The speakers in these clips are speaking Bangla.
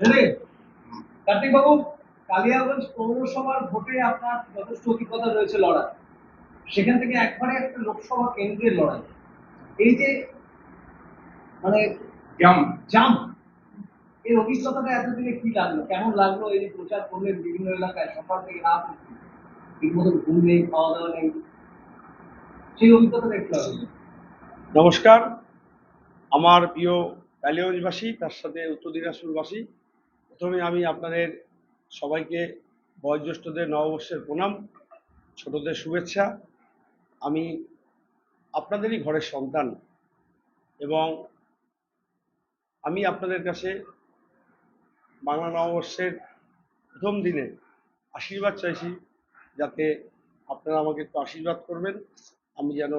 রে কার্তিক বাবু কালিয়াগঞ্জ পৌরসভার ভোটে আপনার যথেষ্ট অভিজ্ঞতা রয়েছে লড়াই সেখান থেকে একবারে একটা লোকসভা কেন্দ্রের লড়াই। এই যে মানে জাম। জাম এর অভিজ্ঞতাটা এতদিনে কি লাগল? কেমন লাগল? এই যে প্রচার করলেন বিভিন্ন এলাকায় সকাল থেকে রাত? ঠিক মতো ঘুম নেই খাওয়া দাওয়া নেই। সেই অভিজ্ঞতাটা একটু লাগল? নমস্কার। আমার প্রিয় কালিগঞ্জবাসী তার সাথে উত্তর দিনাজপুরবাসী প্রথমে আমি আপনাদের সবাইকে বয়োজ্যেষ্ঠদের নববর্ষের প্রণাম, ছোটদের শুভেচ্ছা। আমি আপনাদেরই ঘরের সন্তান এবং আমি আপনাদের কাছে বাংলা নববর্ষের প্রথম দিনে আশীর্বাদ চাইছি যাতে আপনারা আমাকে একটু আশীর্বাদ করবেন। আমি যেন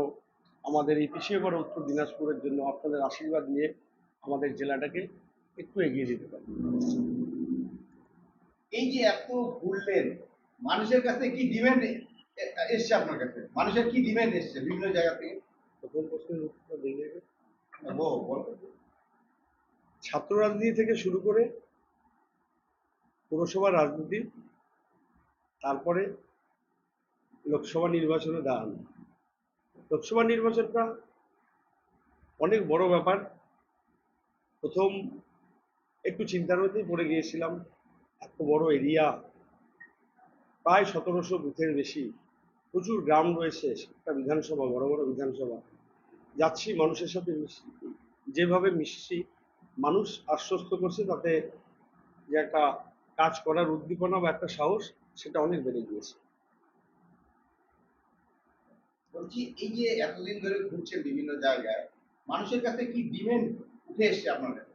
আমাদের এই পিছিয়ে পড়া উত্তর দিনাজপুরের জন্য আপনাদের আশীর্বাদ নিয়ে আমাদের জেলাটাকে একটু এগিয়ে যেতে পারি। এই যে এত ঘুরলেন মানুষের কাছে কি ডিমান্ড এসছে আপনার কাছে? মানুষের কি ডিমান্ড এসছে বিভিন্ন জায়গা থেকে। ছাত্র রাজনীতি থেকে শুরু করে পুরসভা রাজনীতি তারপরে লোকসভা নির্বাচনে দাঁড়ানো। লোকসভা নির্বাচনটা অনেক বড় ব্যাপার। প্রথম একটু চিন্তার মধ্যেই পড়ে গিয়েছিলাম। এত বড় এরিয়া। প্রায় সতেরোশো বুথের বেশি। প্রচুর গ্রাম রয়েছে একটা বিধানসভা বড় বড় বিধানসভা। যাচ্ছি মানুষের সাথে মিশি যেভাবে মিশছি মানুষ আশ্বস্ত করছে তাতে যে একটা কাজ করার উদ্দীপনা বা একটা সাহস সেটা অনেক বেড়ে গিয়েছে। বলছি এই যে এতদিন ধরে ঘুরছেন বিভিন্ন জায়গায় মানুষের কাছে কি ডিমান্ড উঠে এসছে আপনার কাছে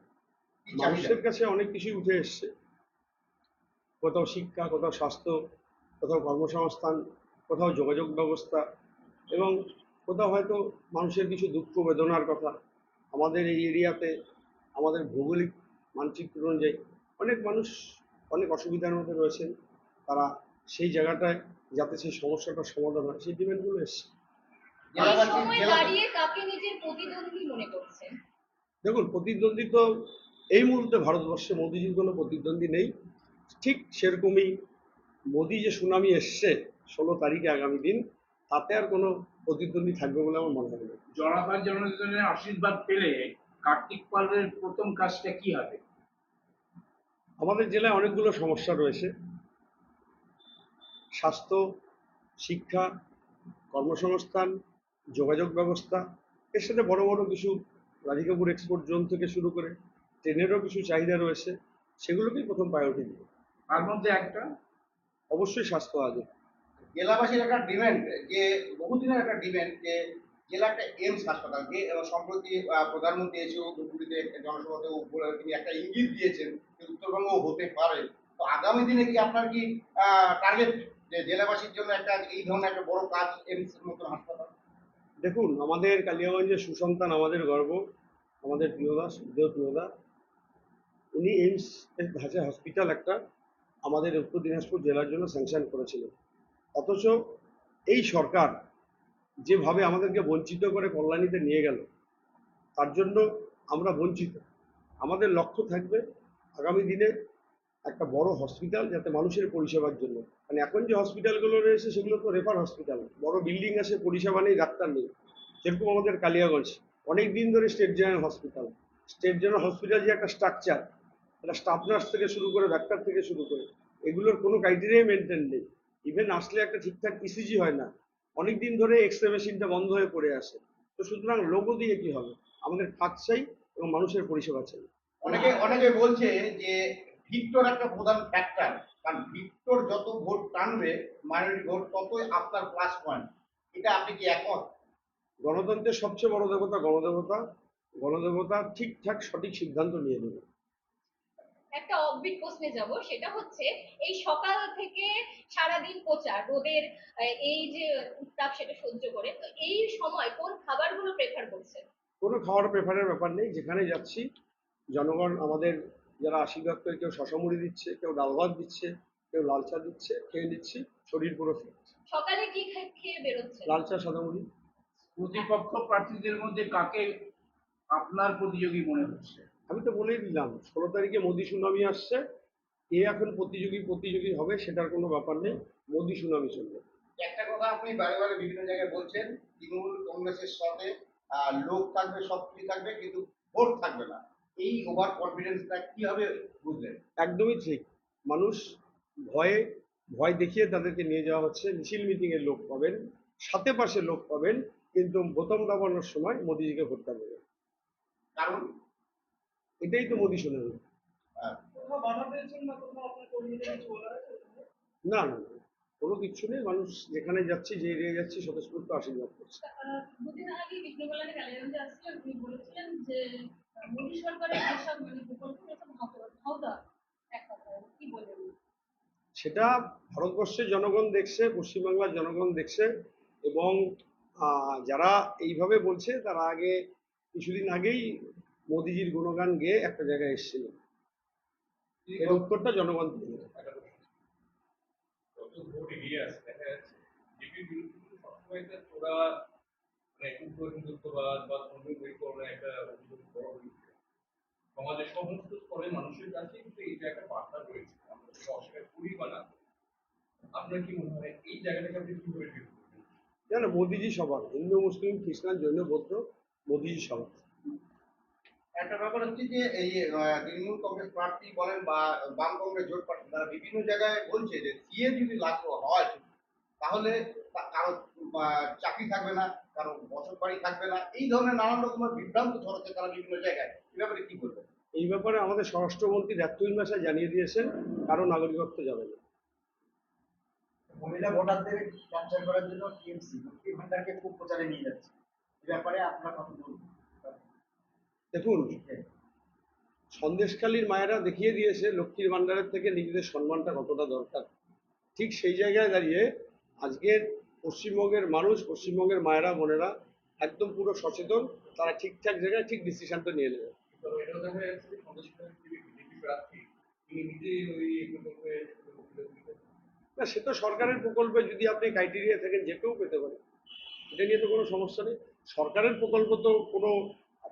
মানুষের কাছে অনেক কিছুই উঠে এসছে। কোথাও শিক্ষা কোথাও স্বাস্থ্য কোথাও কর্মসংস্থান কোথাও যোগাযোগ ব্যবস্থা এবং কোথাও হয়তো মানুষের কিছু দুঃখ বেদনার কথা। আমাদের এই এরিয়াতে আমাদের ভৌগোলিক মানচিত্র অনুযায়ী অনেক মানুষ অনেক অসুবিধার মধ্যে রয়েছেন। তারা সেই জায়গাটায় যাতে সেই সমস্যাটার সমাধান হয় সেই ডিমান্ডগুলো এসছে। দেখুন প্রতিদ্বন্দ্বী তো এই মুহূর্তে ভারতবর্ষে মোদিজির কোনো প্রতিদ্বন্দ্বী নেই। ঠিক সেরকমই মোদি যে সুনামি এসছে ষোলো তারিখে আগামী দিন তাতে আর কোনো প্রতিদ্বন্দ্বী থাকবে বলে আমার মনে হয় না। জনগণ আশীর্বাদ পেলে কার্তিক পালের প্রথম কাজটা কি হবে? আমাদের জেলায় অনেকগুলো সমস্যা রয়েছে। স্বাস্থ্য শিক্ষা কর্মসংস্থান যোগাযোগ ব্যবস্থা এর সাথে বড় বড় কিছু রাধিকাপুর এক্সপোর্ট জোন থেকে শুরু করে ট্রেনেরও কিছু চাহিদা রয়েছে সেগুলোকেই প্রথম প্রায়োরিটি দিব তার মধ্যে একটা? অবশ্যই স্বাস্থ্য আগে। জেলাবাসীর একটা ডিমান্ড যে বহুদিনের একটা ডিমান্ড যে জেলা একটা এমস হাসপাতাল যে সম্প্রতি প্রধানমন্ত্রী এসেও ধুপগুড়িতে একটা জনসভাতে বলে তিনি একটা ইঙ্গিত দিয়েছেন যে উত্তরবঙ্গ হতে পারে। তো আগামী দিনে কি আপনার কি টার্গেট যে জেলাবাসীর জন্য একটা এই ধরনের একটা বড় কাজ এমস মতন হাসপাতাল? দেখুন আমাদের কালিয়াগঞ্জের সুসন্তান আমাদের গর্ব আমাদের প্রিয়দা সুখদেব প্রিয়দা। উনি এইমস এর ধাঁচে হসপিটাল একটা আমাদের উত্তর দিনাজপুর জেলার জন্য স্যাংশন করেছিলেন অথচ এই সরকার যেভাবে আমাদেরকে বঞ্চিত করে কল্যাণীতে নিয়ে গেল, তার জন্য আমরা বঞ্চিত। আমাদের লক্ষ্য থাকবে আগামী দিনে একটা বড় হসপিটাল যাতে মানুষের পরিষেবার জন্য। মানে এখন যে হসপিটালগুলো রয়েছে, সেগুলো তো রেফার হসপিটাল বড় বিল্ডিং আছে, পরিষেবা নেই, ডাক্তার নেই। যেরকম আমাদের কালিয়াগঞ্জ। অনেক দিন ধরে state general hospital state general hospital যে একটা স্ট্রাকচার এটা স্টাফ নার্স থেকে শুরু করে ডাক্তার থেকে শুরু করে। এগুলোর কোনো ক্রাইটেরিয়াই মেনটেন নেই। ইভেন আসলে একটা ঠিকঠাক ইসিজি হয় না। অনেক দিন ধরে এক্স রে মেশিনটা বন্ধ হয়ে পড়ে আসে তো সুতরাং লোগো দিয়ে কি হবে? আমাদের কাজ চাই এবং মানুষের পরিষেবা চাই। অনেকে অনেকে বলছে যে ভিক্টর একটা প্রধান ফ্যাক্টর কারণ ভিক্টর যত ভোট টানবে মাইনরিটি ভোট ততই আপনার প্লাস পয়েন্ট এটা আপনি কি একমত? গণতন্ত্রের সবচেয়ে বড় দেবতা গণদেবতা। গণদেবতা ঠিকঠাক সঠিক সিদ্ধান্ত নিয়ে নেবে। একটা অববিট প্রশ্নে যাব সেটা হচ্ছে এই সকাল থেকে সারাদিন প্রচার রোদের এই যে উত্তাপ সেটা সহ্য করে তো এই সময় কোন খাবারগুলো প্রেফার করছেন? কোনো খাওয়ার প্রেফারের ব্যাপার নেই যেখানে যাচ্ছি জনগণ আমাদের যারা আশীর্বাদ করে কেউ শশামুড়ি দিচ্ছে কেউ ডাল ভাত দিচ্ছে কেউ লাল চা দিচ্ছে খেয়ে নিচ্ছি শরীর পুরো ফিট সকালে কি খেয়ে বেরোচ্ছে লাল চা সাদা মুড়ি প্রতিপক্ষ প্রার্থীদের মধ্যে কাকে আপনার প্রতিযোগী মনে হচ্ছে? আমি তো বলেই দিলাম ষোলো তারিখে মোদি সুনামি আসছে এ এখন প্রতিযোগী প্রতিযোগী হবে সেটার কোনো ব্যাপার নেই মোদি সুনামি চলবে। একটা কথা আপনি বারে বারে বিভিন্ন জায়গায় বলছেন তৃণমূল কংগ্রেসের সাথে লোক থাকবে সব কিছু থাকবে কিন্তু ভোট থাকবে না। এই ওভার কনফিডেন্সটা কীভাবে বুঝলেন? একদমই ঠিক। মানুষ ভয়ে ভয় দেখিয়ে তাদেরকে নিয়ে যাওয়া হচ্ছে মিছিল মিটিং এর লোক পাবেন সাথে পাশে লোক পাবেন কিন্তু বোতাম দাবানোর সময় মোদিজিকে ভোট দেবে কারণ এটাই তো মোদী বাধা পেয়েছেন না? না না না, কোনো কিচ্ছু নেই। মানুষ যেখানে যাচ্ছে যে এরিয়ায় যাচ্ছে স্বতঃস্ফূর্ত আশীর্বাদ করছে। আহ, দুদিন আগে বিষ্ণুকল্যাণে কালিগঞ্জে আসছিলেন তিনি বলেছিলেন যে মোদী সরকারের যেসব মানে প্রকল্পগুলো সব ভাওতা এক কথায় কি বলবেন? সেটা ভারতবর্ষের জনগণ দেখছে পশ্চিমবাংলার জনগণ দেখছে এবং যারা এইভাবে বলছে তারা আগে কিছুদিন আগেই মোদিজির গুণগান গেয়ে একটা জায়গায় এসেছিল। এর উত্তরটা জনগণ দিয়ে মানে সমাজের সমস্ত স্তরের মানুষের কাছে কিন্তু একটা বার্তা রয়েছে আমরা সেটা অস্বীকার করি বা না আপনার কি মনে হয় এই জায়গাটাকে আপনি কীভাবে মোদিজি সবার হিন্দু মুসলিম খ্রিস্টান জৈন বৌদ্ধ মোদিজি সবার একটা ব্যাপার হচ্ছে যে এই তৃণমূল কংগ্রেস প্রার্থী বলেন বা বাম কংগ্রেস জোট প্রার্থী তারা বিভিন্ন জায়গায় বলছে যে সিএ যদি লাগু হয় তাহলে কারও চাকরি থাকবে না কারও বসত বাড়ি থাকবে না। এই ধরনের নানান রকমের বিভ্রান্ত ছড়াচ্ছে তারা বিভিন্ন জায়গায়। এই ব্যাপারে কি করবেন এই ব্যাপারে আমাদের স্বরাষ্ট্রমন্ত্রী এপ্রিল মাসে জানিয়ে দিয়েছেন কারও নাগরিকত্ব যাবে না। মহিলা ভোটারদের ক্যাপচার করার জন্য টিএমসি লক্ষ্মী ভান্ডারকে খুব প্রচারে নিয়ে যাচ্ছে। এই ব্যাপারে আপনার কথা বলুন। দেখুন সন্দেশখালীর মায়েরা দেখিয়ে দিয়েছে লক্ষ্মীর ভাণ্ডারের থেকে নিজেদের সম্মানটা কতটা দরকার। ঠিক সেই জায়গায় দাঁড়িয়ে আজকের পশ্চিমবঙ্গের মানুষ পশ্চিমবঙ্গের মায়েরা বোনেরা একদম পুরো সচেতন তারা ঠিকঠাক জায়গায় ঠিক ডিসিশনটা নিয়ে নেবে। না সে তো সরকারের প্রকল্পে যদি আপনি ক্রাইটেরিয়া থাকেন যে কেউ পেতে পারে। এটা নিয়ে তো কোনো সমস্যা নেই। সরকারের প্রকল্প তো কোনো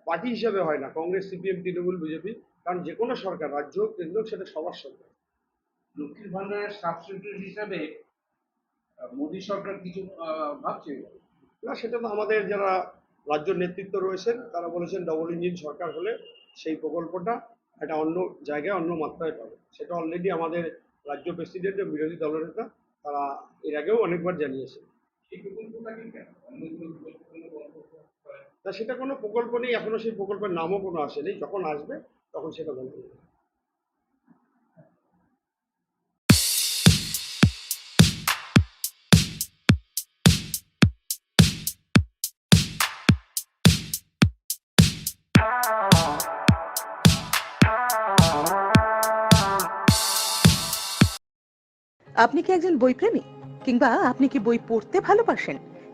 পার্টি হিসাবে হয় না কংগ্রেস সিপিএম তৃণমূল বিজেপি কারণ যে কোনো সরকার রাজ্য হোক কেন্দ্র হোক, সেটা সবার সরকার। লক্ষ্মীর ভান্ডারের সাবসিডি হিসাবে মোদী সরকার কিছু ভাবছে? না সেটা তো আমাদের যারা রাজ্য নেতৃত্ব রয়েছেন তারা বলেছেন ডবল ইঞ্জিন সরকার হলে সেই প্রকল্পটা একটা অন্য জায়গায় অন্য মাত্রায় পাবে। সেটা অলরেডি আমাদের রাজ্য প্রেসিডেন্ট ও বিরোধী দলনেতা তারা এর আগেও অনেকবার জানিয়েছে এই প্রকল্পটাকে কেন? অন্য তা সেটা কোনো প্রকল্প নেই, এখনও সেই প্রকল্পের নামও কোনো আসেনি, যখন আসবে তখন সেটা বলা যাবে। আপনি কি একজন বইপ্রেমী? কিংবা আপনি কি বই পড়তে ভালোবাসেন?